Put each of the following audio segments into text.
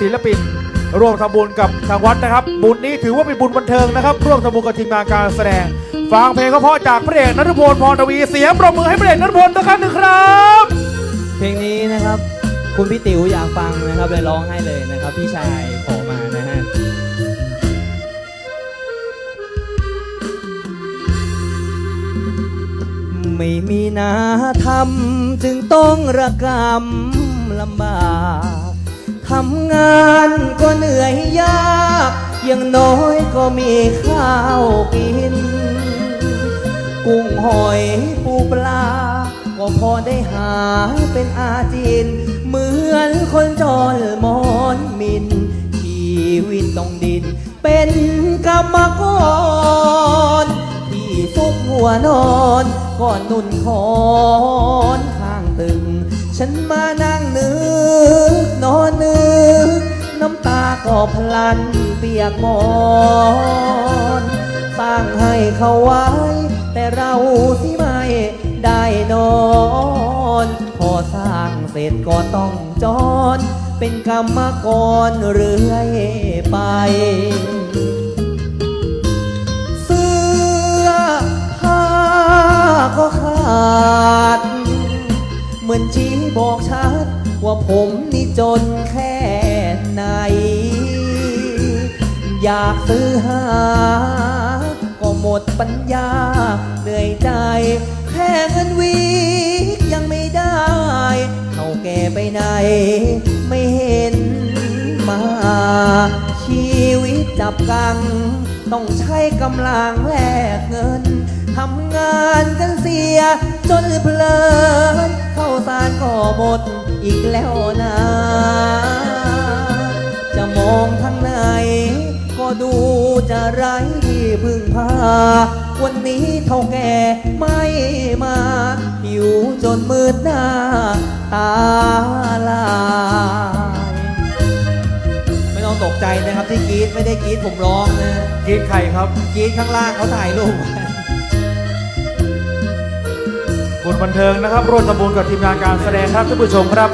ศิลปิน ร่วมทำบุญกับทางวัดนะครับ บุญนี้ถือว่าเป็นบุญบันเทิงนะครับ ร่วมทำบุญกับทีมงานการแสดง ฟังเพลงก็เพราะจากพระเอกนัทพลพรทวีเสียงปรบมือให้พระเอกนัทพลนะครับหนึ่งครับ เพลงนี้นะครับ คุณพี่ติ๋วอยากฟังนะครับเลยร้องให้เลยนะครับ พี่ชายขอมานะฮะไม่มีนาทำจึงต้องระกำลำบาก ทำงานก็เหนื่อยยากย่างน้อยก็มีข้าวกิน กุ้งหอยปูปลา ก็พอได้หาเป็นอาจินเหมือนคนจรมอนมิน ชีวิตต้องดิน เป็นกรรมกรที่ซุกหัวนอนก่อนนุ่นคอนข้างตึง ฉันมานั่งนึกนอน ก็พลันเปียกมอนสร้างให้เขาไว้ แต่เราสิไม่ได้นอน พอสร้างเสร็จก็ต้องจอนเป็นกรรมกรเรื่อยไป เสื้อผ้าก็ขาด เหมือนชี้บอกชัดว่าผมนี่จนแค่ไหน อยากซื้อหา ก็หมดปัญญา เหนื่อยใจแค่เงินวีกยังไม่ได้เท่าแก่ไปไหน ไม่เห็นมา ชีวิตจับกัง ต้องใช้กำลังแลกเงินทำงานกันเสีย จนเพลิน เข้าสารก็หมดอีกแล้วนะ จะมองทางหน ดูจะไร้ที่พึ่งพา วันนี้เท่าแก่ไม่มาหิวจนมืดหน้า ตาลายไม่ต้องตกใจนะครับที่กรีดไม่ได้กรีดผมร้องนะกินไข่ครับกรีดข้างล่างเขาถ่ายรูปไว้บุญบันเทิงนะครับร่วมทำบุญกับทีมงานการแสดงครับท่านผู้ชมครับ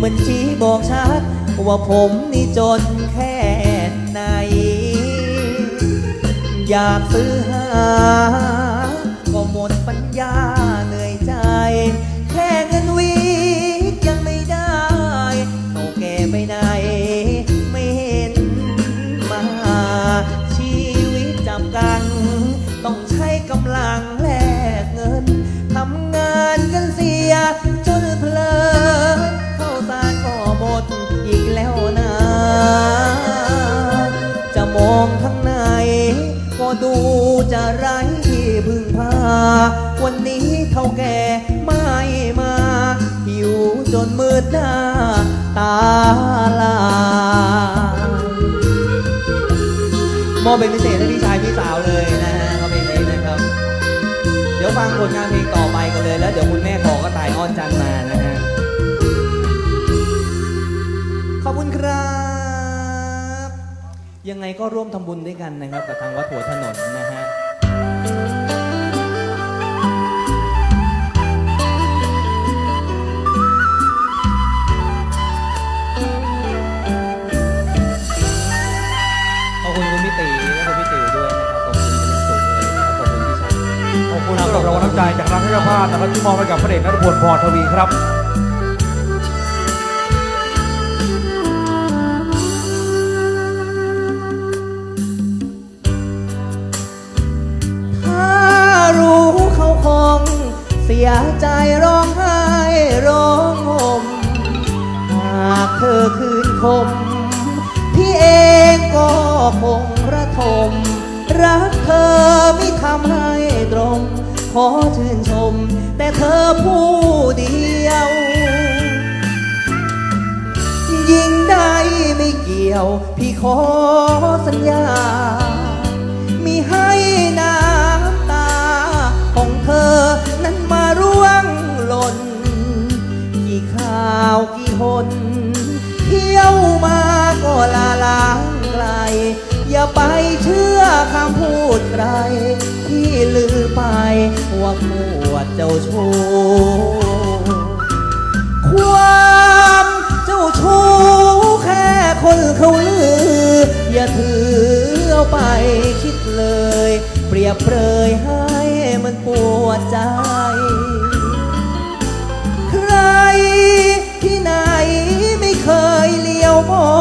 เหมือนชี้บอกชัด ว่าผมนี่จนแค่ไหน อยากซื้อหา ตาลายมอบเป็นพิเศษให้พี่ชายพี่สาวเลยนะฮะเขาเพลงนี้นะครับ เดี๋ยวฟังผลงานเพลงต่อไปกันเลย แล้วเดี๋ยวคุณแม่ขอก็ตายอ้อนจันทร์มานะฮะ ขอบคุณครับ ยังไงก็ร่วมทำบุญด้วยกันนะครับกับทางวัดหัวถนนนะฮะำใจจากทางเจ้าภาพนะครับที่มอบให้กับพระเอกนัทพลพรทวีครับถ้ารู้เขาคงเสียใจร้องไห้ร้องห่มหากเธอคืนคม พี่เองก็คงระทม รักเธอไม่ทำให้ตรง ขอชื่นชม แต่เธอผู้เดียว ยิ่งได้ไม่เกี่ยว พี่ขอสัญญา มีให้น้ำตา ของเธอนั้นมาร่วงหล่น กี่ข่าวกี่หนเที่ยวมาก็ลาล้างไกล อย่าไปเชื่อคำพูดใคร ลือไป ว่าขวดเจ้าชู้ความเจ้าชู้แค่คนเขาลือ อย่าถือเอาไปคิดเลย เปรียบเปรยให้มันปวดใจ ใครที่ไหนไม่เคยเลี้ยวมอ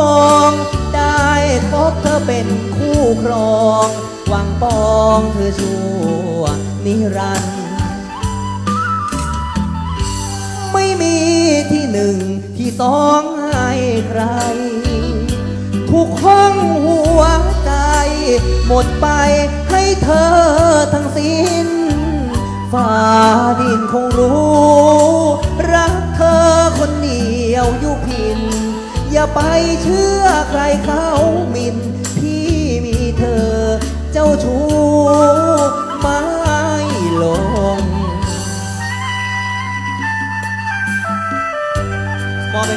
งได้พบเธอเป็นคู่ครอง หวังปองเธอชั่ว นิรันดร์ไม่มีที่หนึ่งที่สองให้ใคร ทุกห้องหัวใจ หมดไปให้เธอทั้งสิ้นฟ้าดินคงรู้ รักเธอคนเดียวอยู่พิน อย่าไปเชื่อใครเขามิน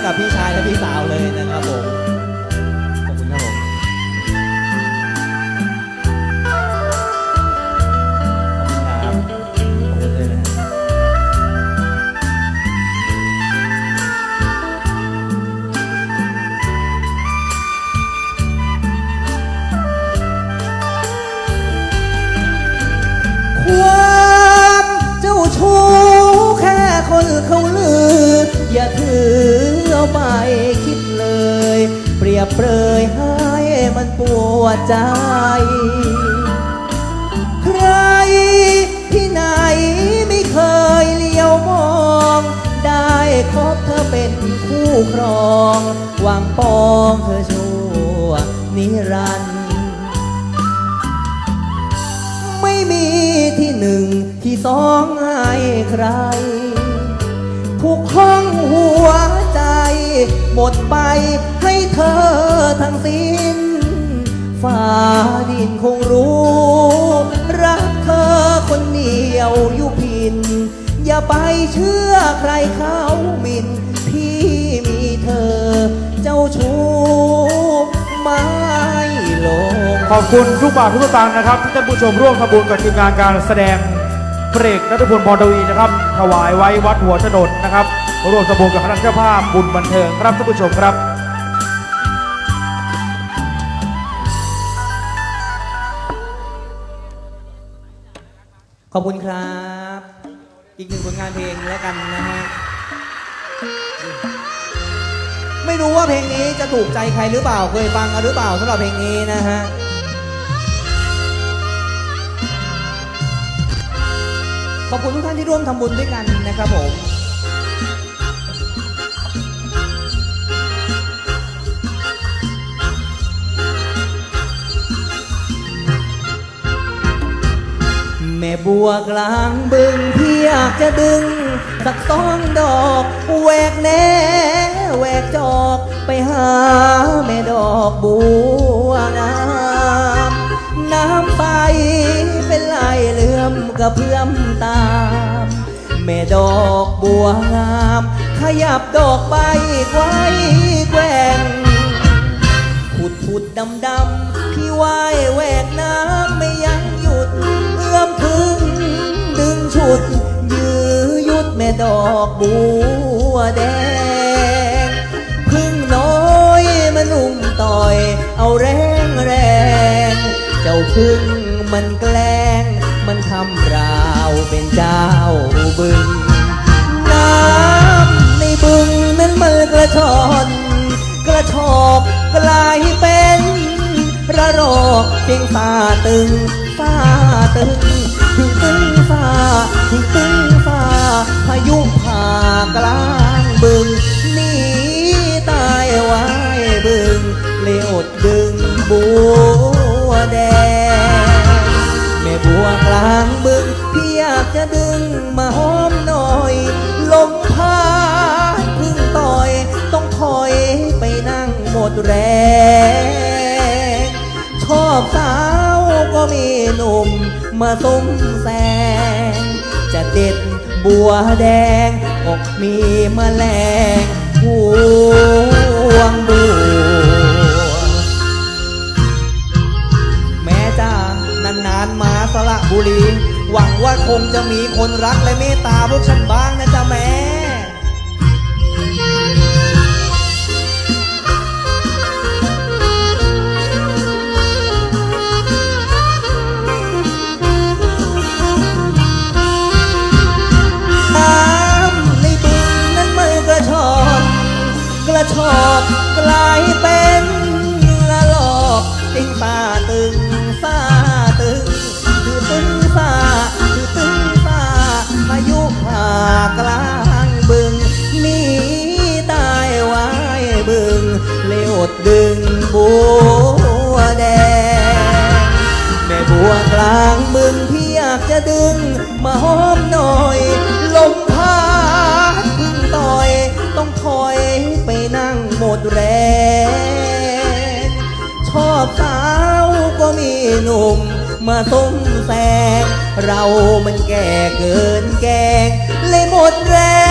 กับพี่ชายและพี่สาวเลยนะครับผม ไปคิดเลย เปรียบเปรยให้มันปวดใจ ใครที่ไหนไม่เคยเลี้ยวมอง ได้คบเธอเป็นคู่ครองหวังปองเธอชั่วนิรันดร์ไม่มีที่หนึ่งที่สองให้ใคร ทุกห้องหัว หมดไปให้เธอทั้งสิ้นฟ้าดินคงรู้ รักเธอคนเดียวอยู่พิน อย่าไปเชื่อใครเขาหมินพี่มีเธอ เจ้าชู้ไม่ลง ขอบคุณทุกบาททุกสตางค์นะครับ ที่ท่านผู้ชมร่วมทำบุญกับทีมงานการแสดง เพลงนัทพลพรทวีนะครับ ถวายไว้วัดหัวถนนนะครับร่วมทำบุญกับคณะเจ้าภาพบุญบันเทิงครับท่านผู้ชมครับขอบคุณครับ อีกหนึ่งผลงานเพลงแล้วกันนะฮะ ไม่รู้ว่าเพลงนี้จะถูกใจใครหรือเปล่า เคยฟังกันหรือเปล่าสำหรับเพลงนี้นะฮะ ขอบคุณทุกท่านที่ร่วมทำบุญด้วยกันนะครับผมแม่บัวกลางบึงพี่อยากจะดึง สักสองดอกแหวกแหน่แหวกจอกไปหาแม่ดอกบัวงามน้ำใสเป็ นไหลเลื่อมกระเพื่อมตามแม่ดอกบัวงาม ขยับดอกใบไว้แกว่งขุดขุดดำดำพี่ว่ายแหวกน้ำไม่ยังหยุด เอื้อมถึงดึงฉุด ยื้อยุดแม่ดอกบัวแดง พึ่งน้อยมันนุ่มต่อย เอาแรงแรง เจ้าพึ่งมันแกล้ง มันทำราวเป็นเจ้าบึง น้ำในบึงนั้นมันกระชอนกระชอกกลายเป็นระรอกเพียงฟ้าตึงฟ้าตึงถึงตึงฟ้าถึงตึงฟ้าพายุผ่ากลางบึง จะดึงมาหอมหน่อย ลมพาดพึ่งต่อย ต้องถอยไปนั่งหมดแรง ชอบสาวก็มีหนุ่มมาส้มแซง จะเด็ดบัวแดงอกมีแมลงห่วงบัวแม่จ้านานๆมาสระบุรี หวังว่าคงจะมีคนรักและเมตตาพวกฉันบ้างนะจ๊ะแม่ ดึง มาหอมหน่อย ลมพัดพึ่งต่อย ต้องถอยไปนั่งหมดแรง ชอบสาวก็มีหนุ่ม มาส้มแสงเรามันแก่เกินแกงเลยหมดแรง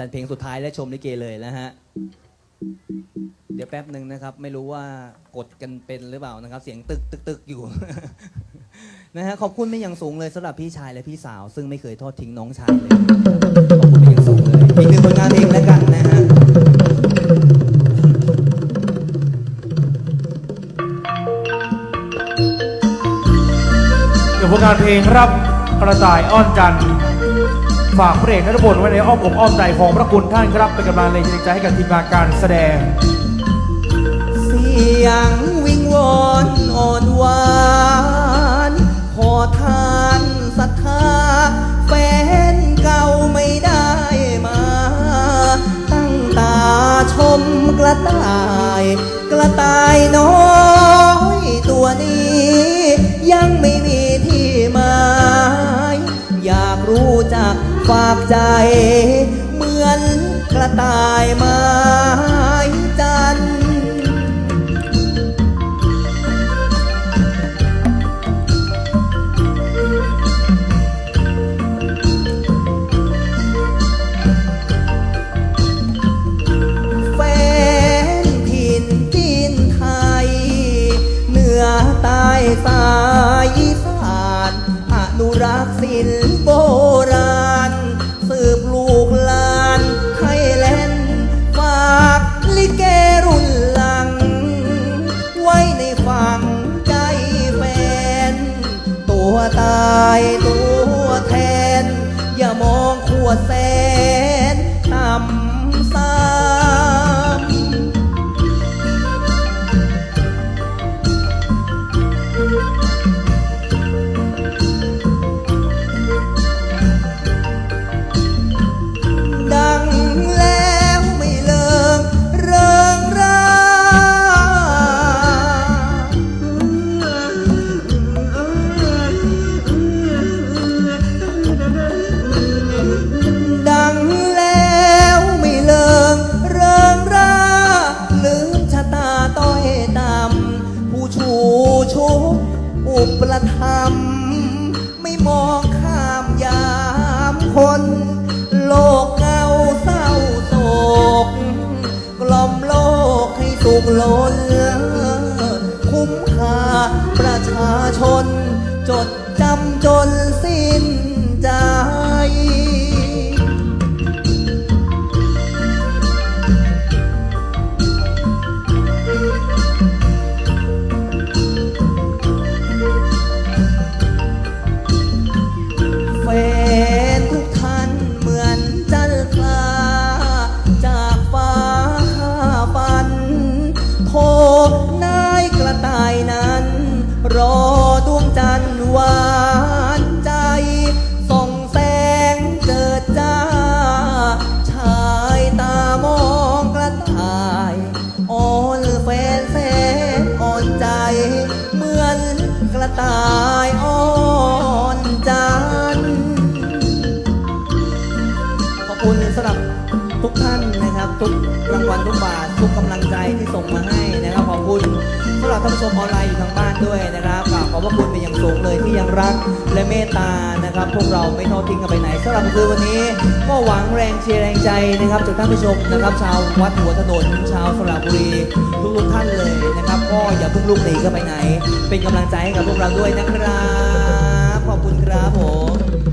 ดันเพลงสุดท้ายและชมลิเกเลยนะฮะ เดี๋ยวแป๊บหนึ่งนะครับ ไม่รู้ว่ากดกันเป็นหรือเปล่านะครับ เสียงตึกตึกตึกอยู่ นะฮะขอบคุณไม่อย่างสูงเลยสำหรับพี่ชายและพี่สาว ซึ่งไม่เคยทอดทิ้งน้องชายเลยขอบคุณไม่อย่างสูงเลยอีกหนึ่งผลงานเพลงแล้วกันนะฮะเดี๋ยวผลงานเพลงครับกระต่ายอ้อนจันทร์ ฝากพระเอกนัทพลไว้ในอ้อมอกอ้อมใจของพระคุณท่านครับเป็นกำลังแรงใจให้กับทีมงานการแสดง เสียงวิงวอนอ่อนหวานขอทานศรัทธาแฟนเก่าไม่ได้มา ตั้งตาชมกระต่าย กระต่ายน้อย ฝากใจ เหมือนกระต่ายไม้ รับทุกท่านนะครับ ทุกรางวัลทุกบาททุกกำลังใจที่ส่งมาให้นะครับขอบคุณสำหรับท่านผู้ชมออนไลน์อยู่ทางบ้านด้วยนะครับกราบขอบพระคุณเป็นอย่างสูงเลยที่ยังรักและเมตตานะครับ พวกเราไม่ทอดทิ้งกันไปไหนสำหรับคืนวันนี้ก็หวังแรงเชียร์แรงใจนะครับจากท่านผู้ชมนะครับ ชาววัดหัวถนนชาวสระบุรีทุกๆท่านเลยนะครับ ก็อย่าเพิ่งลุกหนีกันไปไหน เป็นกำลังใจให้กับพวกเราด้วยนะครับขอบคุณครับผม